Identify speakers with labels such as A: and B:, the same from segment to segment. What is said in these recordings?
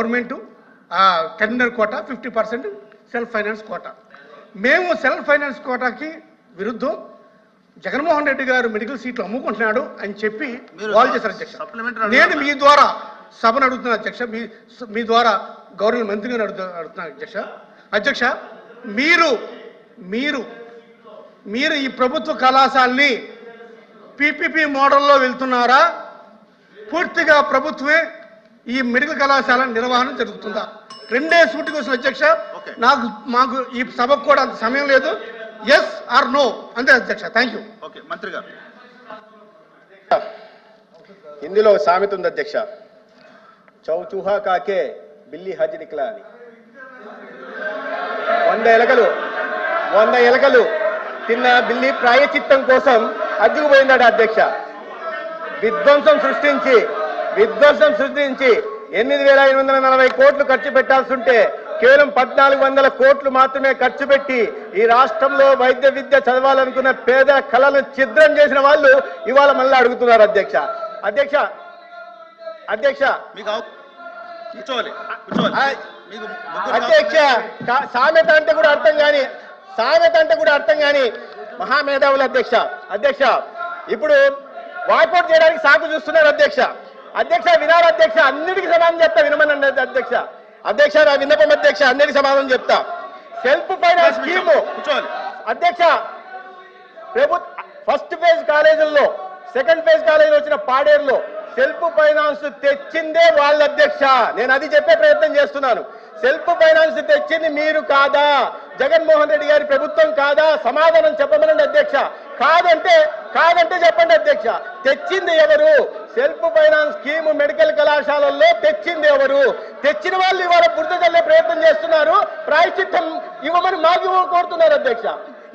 A: Government tender quota fifty percent self finance quota. మేము self finance కోటాకి విరుద్ధం. జగన్మోహన్ రెడ్డి గారు medical సీట్లు అమ్ముకుంటున్నాడు అని చెప్పి వాళ్ళు చేశారు అధ్యక్ష. నేను? మీ ద్వారా సభను అడుగుతున్నా అధ్యక్ష. మీ మీ ద్వారా గవర్నర్ మంత్రి గారు అడుగుతా అడుగుతున్నాను అధ్యక్ష. అధ్యక్ష మీరు మీరు మీరు ఈ ప్రభుత్వ కళాశాలని పీపీపీ మోడల్లో వెళ్తున్నారా? పూర్తిగా ప్రభుత్వమే ఈ మెడికల్ కళాశాల నిర్వహణ జరుగుతుందా? రెండే సూటి కోసం అధ్యక్ష. నాకు మాకు ఈ సభకు కూడా అంత సమయం లేదు. ఎస్ ఆర్ నో అంతే అధ్యక్ష. థ్యాంక్ యూ
B: ఓకే మంత్రి గారు.
C: హిందీలో సామెత ఉంది అధ్యక్ష. చౌచూహా కాకే బిల్లి హజ్ నిక్లా అని. వంద ఎలకలు వంద ఎలకలు తిన్న బిల్లి ప్రాయచిత్తం కోసం హజ్జుకు పోయిందాడు అధ్యక్ష. విధ్వంసం సృష్టించి విధ్వంసం సృష్టించి ఎనిమిది వేల ఐదు వందల నలభై కోట్లు ఖర్చు పెట్టాల్సి ఉంటే కేవలం పద్నాలుగు వందల కోట్లు మాత్రమే ఖర్చు పెట్టి ఈ రాష్ట్రంలో వైద్య విద్య చదవాలనుకున్న పేదల కళలను ఛిద్రం చేసిన వాళ్ళు ఇవాళ మళ్ళీ అడుగుతున్నారు అధ్యక్ష. అధ్యక్ష అధ్యక్ష.
B: మీకు కూర్చోవాలి కూర్చోవాలి.
C: అధ్యక్ష సామెత అంటే కూడా అర్థం కాని సామెత అంటే కూడా అర్థం కాని మహామేధావులు అధ్యక్ష. అధ్యక్ష ఇప్పుడు వాకౌట్ చేయడానికి సాకు చూస్తున్నారు అధ్యక్ష. అధ్యక్ష వినాలి అధ్యక్ష అన్నిటికీ సమాధానం చెప్తా వినమనండి అధ్యక్ష. అధ్యక్ష నా విన్నపం అధ్యక్ష అన్నిటికీ సమాధానం చెప్తా. సెల్ఫ్ ఫైనాన్స్ స్కీము అధ్యక్ష ప్రభుత్వ ఫస్ట్ ఫేజ్ కాలేజీల్లో సెకండ్ ఫేజ్ కాలేజీలో వచ్చిన పాడేరులో సెల్ఫ్ ఫైనాన్స్ తెచ్చిందే వాళ్ళ అధ్యక్ష. నేను అది చెప్పే ప్రయత్నం చేస్తున్నాను. సెల్ఫ్ ఫైనాన్స్ తెచ్చింది మీరు కాదా? జగన్మోహన్ రెడ్డి గారి ప్రభుత్వం కాదా? సమాధానం చెప్పమనండి అధ్యక్ష. కాదంటే కాదంటే చెప్పండి అధ్యక్ష. తెచ్చింది ఎవరు? సెల్ఫ్ ఫైనాన్స్ స్కీమ్ మెడికల్ కళాశాలల్లో తెచ్చింది ఎవరు? తెచ్చిన వాళ్ళు ఇవాళ బురద చల్లే ప్రయత్నం చేస్తున్నారు. ప్రాయశ్చిత్తం ఇవ్వమని మాకు కోరుతున్నారు అధ్యక్ష.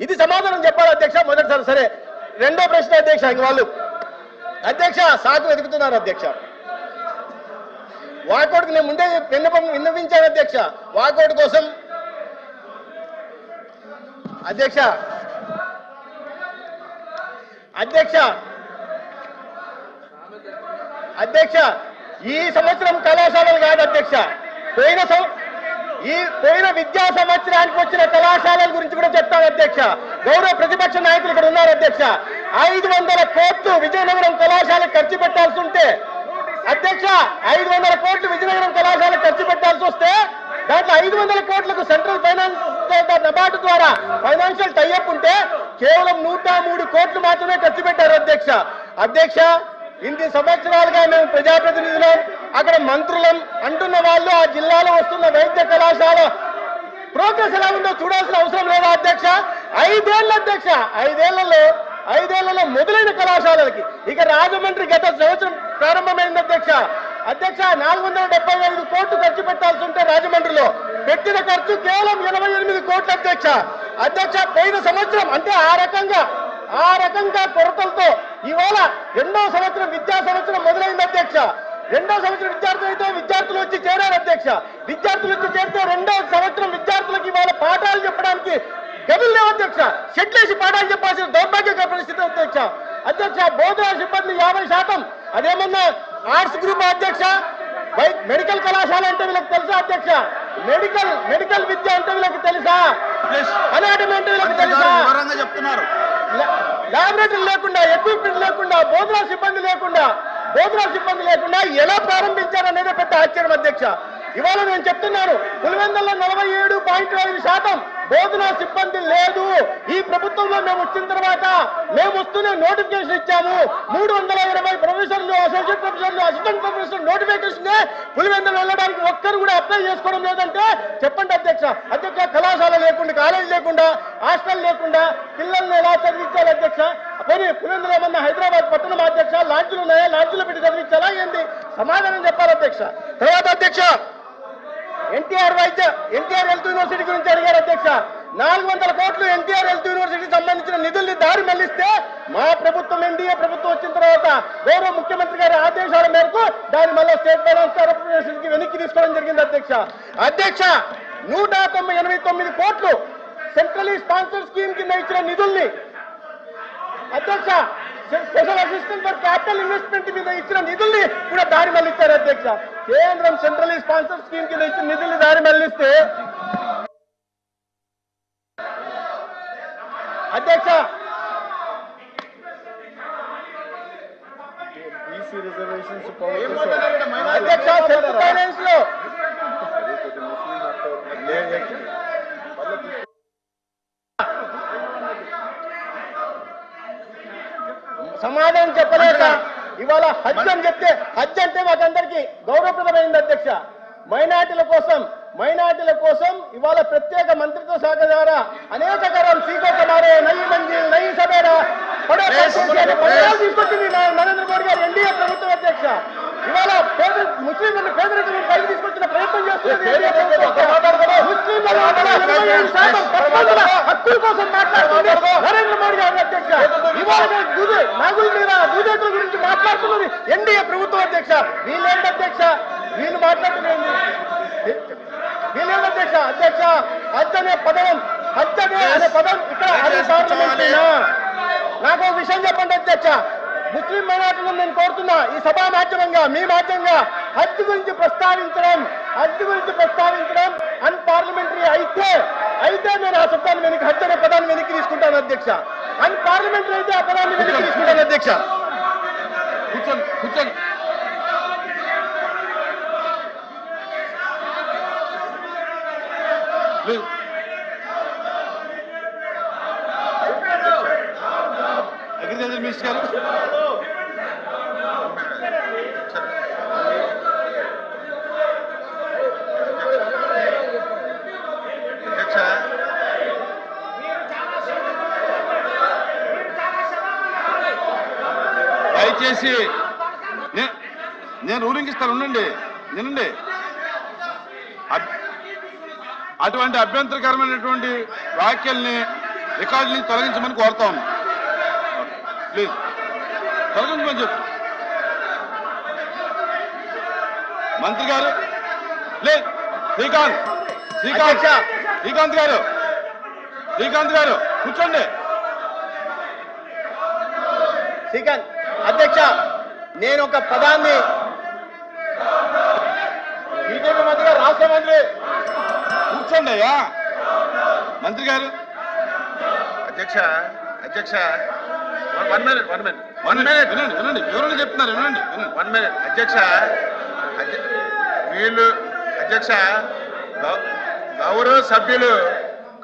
C: ఇది సమాధానం చెప్పాలి అధ్యక్ష. మొదటిసారి సరే రెండో ప్రశ్న అధ్యక్ష ఇంక వాళ్ళు. అధ్యక్ష సాకు వెతుకుతున్నారు అధ్యక్ష. వాకౌట్కి నేను ముందే విన్నపం విన్నవించాను అధ్యక్ష. వాకౌట్ కోసం. అధ్యక్ష. అధ్యక్ష అధ్యక్ష ఈ సంవత్సరం కళాశాలలు కాదు అధ్యక్ష. పోయిన ఈ పోయిన విద్యా సంవత్సరానికి వచ్చిన కళాశాలల గురించి కూడా చెప్తాను అధ్యక్ష. గౌరవ ప్రతిపక్ష నాయకులు ఇక్కడ ఉన్నారు అధ్యక్ష. ఐదు వందల కోట్లు విజయనగరం కళాశాల ఖర్చు పెట్టాల్సి ఉంటే అధ్యక్ష ఐదు వందల కోట్లు విజయనగరం కళాశాల ఖర్చు పెట్టాల్సి వస్తే దాంట్లో ఐదు వందల కోట్లకు సెంట్రల్ ఫైనాన్స్ నబార్డు ద్వారా ఫైనాన్షియల్ టైఅప్ ఉంటే కేవలం నూట మూడు కోట్లు మాత్రమే ఖర్చు పెట్టారు అధ్యక్ష. అధ్యక్ష ఇన్ని సంవత్సరాలుగా మేము ప్రజాప్రతినిధులం అక్కడ మంత్రులం అంటున్న వాళ్ళు ఆ జిల్లాలో వస్తున్న వైద్య కళాశాల ప్రోగ్రెస్ ఎలా ఉందో చూడాల్సిన అవసరం లేదా అధ్యక్ష? ఐదేళ్ళ అధ్యక్ష ఐదేళ్ళలో ఐదేళ్ళలో మొదలైన కళాశాలలకి. ఇక రాజమండ్రి గత సంవత్సరం ప్రారంభమైంది అధ్యక్ష. అధ్యక్ష నాలుగు వందల డెబ్బై ఐదు కోట్లు ఖర్చు పెట్టాల్సి ఉంటే రాజమండ్రిలో పెట్టిన ఖర్చు కేవలం ఎనభై ఎనిమిది కోట్లు అధ్యక్ష. అధ్యక్ష పోయిన సంవత్సరం అంటే ఆ రకంగా ఆ రకంగా కొరతలతో ఇవాళ రెండో సంవత్సరం విద్యా సంవత్సరం మొదలైంది అధ్యక్ష. రెండో సంవత్సరం విద్యార్థులైతే విద్యార్థులు వచ్చి చేరారు అధ్యక్ష. విద్యార్థులు వచ్చి చేరితే రెండో సంవత్సరం విద్యార్థులకి ఇవాళ పాఠాలు చెప్పడానికి గదులు లేవు అధ్యక్ష. షెడ్లేసి పాఠాలు చెప్పాల్సిన దౌర్భాగ్య పరిస్థితి అధ్యక్ష. అధ్యక్ష బోధన సిబ్బంది యాభై శాతం. అదేమన్నా ఆర్ట్స్ గ్రూప్ అధ్యక్ష? మెడికల్ కళాశాల అంటే వీళ్ళకి తెలుసా అధ్యక్ష? మెడికల్ మెడికల్ విద్య అంటే వీళ్ళకి తెలుసా? అనాటమీ అంటే వీళ్ళకి తెలుసా?
B: చెప్తున్నారు.
C: లాబొరేటరీ లేకుండా ఎక్విప్మెంట్ లేకుండా బోధనా సిబ్బంది లేకుండా బోధనా సిబ్బంది లేకుండా ఎలా ప్రారంభించారనేది పెద్ద ఆశ్చర్యం అధ్యక్ష. ఇవాళ నేను చెప్తున్నాను పులివెందుల్లో నలభై ఏడు పాయింట్ ఐదు శాతం బోధనా సిబ్బంది లేదు. ఈ ప్రభుత్వంలో మేము వచ్చిన తర్వాత మేము వస్తూనే నోటిఫికేషన్ ఇచ్చాము. మూడు వందల ఇరవై ప్రొఫెసర్లు అసోసియేట్ ప్రొఫెసర్లు అసిస్టెంట్ ప్రొఫెసర్ నోటిఫికేషన్ పులివెందులు వెళ్ళడానికి ఒక్కరు కూడా అప్లై చేసుకోవడం లేదంటే చెప్పండి అధ్యక్ష. అధ్యక్ష కళాశాల లేకుండా కాలేజీ లేకుండా హాస్టల్ లేకుండా పిల్లల్ని ఎలా చదివించాలి అధ్యక్ష? పోనీ పులివెందులు ఏమన్నా హైదరాబాద్ పట్టణం అధ్యక్ష లాడ్జీలు ఉన్నాయా? లాడ్జీలో పెట్టి చదివించాలా ఏంది? సమాధానం చెప్పాలి అధ్యక్ష. తర్వాత అధ్యక్ష ఎన్టీఆర్ వైద్య ఎన్టీఆర్ హెల్త్ యూనివర్సిటీ గురించి అడిగారు అధ్యక్ష. నాలుగు వందల కోట్లు ఎన్టీఆర్ హెల్త్ యూనివర్సిటీకి సంబంధించిన నిధుల్ని దారి మళ్ళిస్తే మా ప్రభుత్వం ఎన్డీఏ ప్రభుత్వం వచ్చిన తర్వాత గౌరవ ముఖ్యమంత్రి గారి ఆదేశాల మేరకు దాన్ని మళ్ళీ స్టేట్ ఫైనాన్స్ కార్పొరేషన్కి వెనక్కి తీసుకోవడం జరిగింది అధ్యక్ష. అధ్యక్ష నూట తొంభై ఎనభై తొమ్మిది కోట్లు సెంట్రలీ స్పాన్సర్ స్కీమ్ కింద ఇచ్చిన నిధుల్ని అధ్యక్ష special assistant for capital investment మీద ఇచ్చిన నిధుల్ని కూడా దారి మళ్ళిస్తారు అధ్యక్ష. కేంద్రం సెంట్రల్ స్పాన్సర్ స్కీమ్ కింద ఇచ్చిన నిధులు దారి మళ్ళిస్తే అధ్యక్ష! అధ్యక్ష ఫైనాన్స్లో! సమాధానం చెప్పలేక ఇవాళ హజ్ అని చెప్తే హజ్ అంటే మాకందరికి గౌరవప్రదమైంది అధ్యక్ష మైనార్టీల కోసం మైనార్టీల కోసం ఇవాళ ప్రత్యేక మంత్రిత్వ శాఖ ద్వారా అనేక కరం సీకో కుమారే నయి మంజిల్ నయి సబేరా తీసుకొచ్చింది నరేంద్ర మోడీ గారు ఎన్డీఏ ప్రభుత్వం అధ్యక్ష ఇవాళ పేద ముస్లింలను పేదరికం పైకి తీసుకొచ్చిన ప్రయత్నం ప్రభుత్వం. ముస్లింల శాతం పట్టణాల హక్కుల కోసం మాట్లాడుతుంది. నరేంద్ర మోడీ గారు అధ్యక్ష. ఇవాళ నాగుల మీద దూదేతుల గురించి మాట్లాడుతున్నది ఎన్డీఏ ప్రభుత్వం అధ్యక్ష. వీళ్ళేంటి అధ్యక్ష? వీళ్ళు మాట్లాడుతున్నది వీళ్ళేంటి అధ్యక్ష? అధ్యక్ష హజ్ అనే పదం హజ్ అనే పదం ఇక్కడ అది నాకు ఒక విషయం చెప్పండి అధ్యక్ష. ముస్లిం మైనార్టీలను నేను కోరుతున్నా ఈ సభా మాధ్యమంగా మీ మాధ్యమంగా హజ్ గురించి ప్రస్తావించడం హజ్ గురించి ప్రస్తావించడం అన్పార్లమెంటరీ అయితే అయితే నేను ఆ శబ్దాన్ని వెనక్కి హజ్ అనే పదాన్ని వెనక్కి తీసుకుంటాను అధ్యక్ష. అన్పార్లమెంటరీ అయితే ఆ పదాన్ని వెనక్కి తీసుకుంటాను అధ్యక్ష.
B: కూర్చోండి కూర్చోండి. ప్లీజ్ అగ్రికల్చర్ మినిస్టర్ గారు? దయచేసి నేను రూలింగ్ ఇస్తాను ఉండండి వినండి. అటువంటి అభ్యంతరకరమైనటువంటి వ్యాఖ్యల్ని రికార్డుని తొలగించమని కోరుతా. ఉన్నా ప్లీజ్. తొలగించమని చెప్పు. మంత్రి గారు లేదు శ్రీకాంత్ శ్రీకాంత్ శ్రీకాంత్ గారు శ్రీకాంత్ గారు కూర్చోండి.
C: శ్రీకాంత్. అధ్యక్ష నేను ఒక పదాన్ని బీజేపీ మంత్రి గారు రాష్ట్ర మంత్రి.
B: కూర్చోండి అయ్యా. మంత్రి గారు.
D: అధ్యక్ష అధ్యక్ష. One minute one minute
B: one minute వినండి వినండి. వివరణ చెప్తున్నారు వినండి వినండి.
D: వన్ మినిట్ అధ్యక్ష అధ్య- వీళ్ళు అధ్యక్ష గౌ- గౌరవ సభ్యులు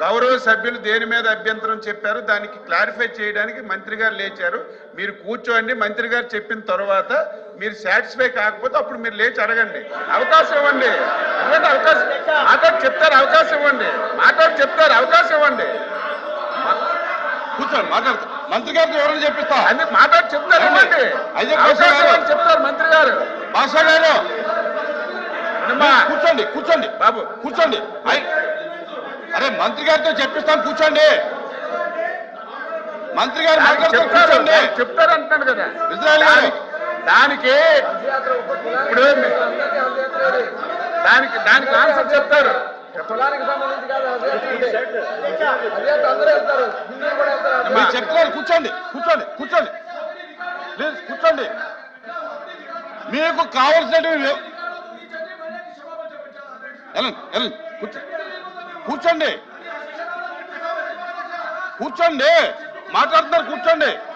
D: గౌరవ సభ్యులు దేని మీద అభ్యంతరం చెప్పారు? దానికి క్లారిఫై చేయడానికి మంత్రి గారు లేచారు. మీరు కూర్చోండి. మంత్రి గారు చెప్పిన తర్వాత మీరు సాటిస్ఫై కాకపోతే అప్పుడు మీరు లేచి అడగండి. అవకాశం ఇవ్వండి. అవకాశం మాట్లాడి చెప్తారు అవకాశం ఇవ్వండి. మాట్లాడి చెప్తారు అవకాశం ఇవ్వండి.
B: కూర్చోండి మాట్లాడతా. మంత్రి గారికి వివరణ చెప్పిస్తా.
D: అన్ని మాట్లాడి చెప్తారు ఇవ్వండి. అవకాశం చెప్తారు మంత్రి గారు.
B: భాషా గారు. కూర్చోండి కూర్చోండి.
D: బాబు.
B: కూర్చోండి. అరే మంత్రి గారితో చెప్పిస్తాను కూర్చోండి. మంత్రి గారు
D: చెప్తారు
B: కూర్చోండి.
D: కదా.
B: ఇజ్రాయెల్ గారు.
D: దానికి- దానికి ఇప్పుడు దానికి దానికి ఆన్సర్ చెప్తారు.
E: కులానికి సంబంధించి కాదు
B: మీరు చెప్తున్నారు కూర్చోండి కూర్చోండి కూర్చోండి. ప్లీజ్ కూర్చోండి. మీకు కావలసినవి వెళ్ళండి వెళ్ళండి కూర్చో. కూర్చోండి. కూర్చోండి. మాట్లాడుతున్నారు కూర్చోండి.